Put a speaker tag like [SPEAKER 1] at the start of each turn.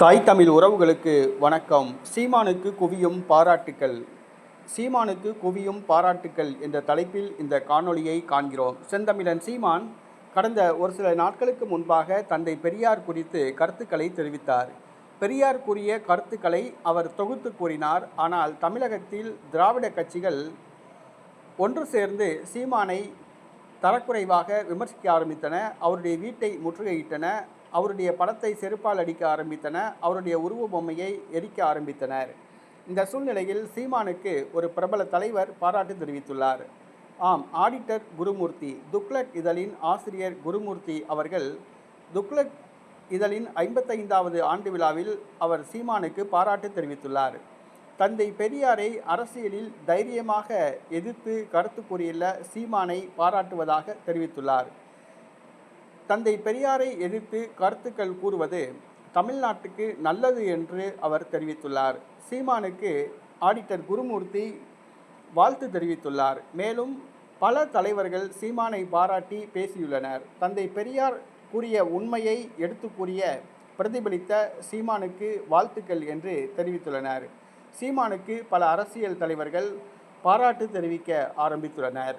[SPEAKER 1] தாய் தமிழ் உறவுகளுக்கு வணக்கம். சீமானுக்கு குவியும் பாராட்டுக்கள். சீமானுக்கு குவியும் பாராட்டுக்கள் என்ற தலைப்பில் இந்த காணொளியை காண்கிறோம். செந்தமிழன் சீமான் கடந்த ஒரு சில நாட்களுக்கு முன்பாக தந்தை பெரியார் குறித்து கருத்துக்களை தெரிவித்தார். பெரியார் கூறிய கருத்துக்களை அவர் தொகுத்து கூறினார். ஆனால் தமிழகத்தில் திராவிட கட்சிகள் ஒன்று சேர்ந்து சீமானை தரக்குறைவாக விமர்சிக்க ஆரம்பித்தன. அவருடைய வீட்டை முற்றுகையிட்டன. அவருடைய படத்தை செருப்பால் அடிக்க ஆரம்பித்தன அவருடைய உருவ பொம்மையை எரிக்க ஆரம்பித்தனர். இந்த சூழ்நிலையில் சீமானுக்கு ஒரு பிரபல தலைவர் பாராட்டு தெரிவித்துள்ளார். ஆம் ஆடிட்டர் குருமூர்த்தி துக்ளக் இதழின் ஆசிரியர் குருமூர்த்தி அவர்கள் துக்ளக் இதழின் ஐம்பத்தைந்தாவது ஆண்டு விழாவில் அவர் சீமானுக்கு பாராட்டு தெரிவித்துள்ளார். தந்தை பெரியாரை அரசியலில் தைரியமாக எதிர்த்து கருத்து கூறியுள்ள சீமானை பாராட்டுவதாக தெரிவித்துள்ளார். தந்தை பெரியாரை எதிர்த்து கருத்துக்கள் கூறுவது தமிழ்நாட்டுக்கு நல்லது என்று அவர் தெரிவித்துள்ளார். சீமானுக்கு ஆடிட்டர் குருமூர்த்தி வாழ்த்து தெரிவித்துள்ளார். மேலும் பல தலைவர்கள் சீமானை பாராட்டி பேசியுள்ளனர். தந்தை பெரியார் கூறிய உண்மையை எடுத்து கூறிய பிரதிபலித்த சீமானுக்கு வாழ்த்துக்கள் என்று தெரிவித்துள்ளனர். சீமானுக்கு பல அரசியல் தலைவர்கள் பாராட்டு தெரிவிக்க ஆரம்பித்துள்ளனர்.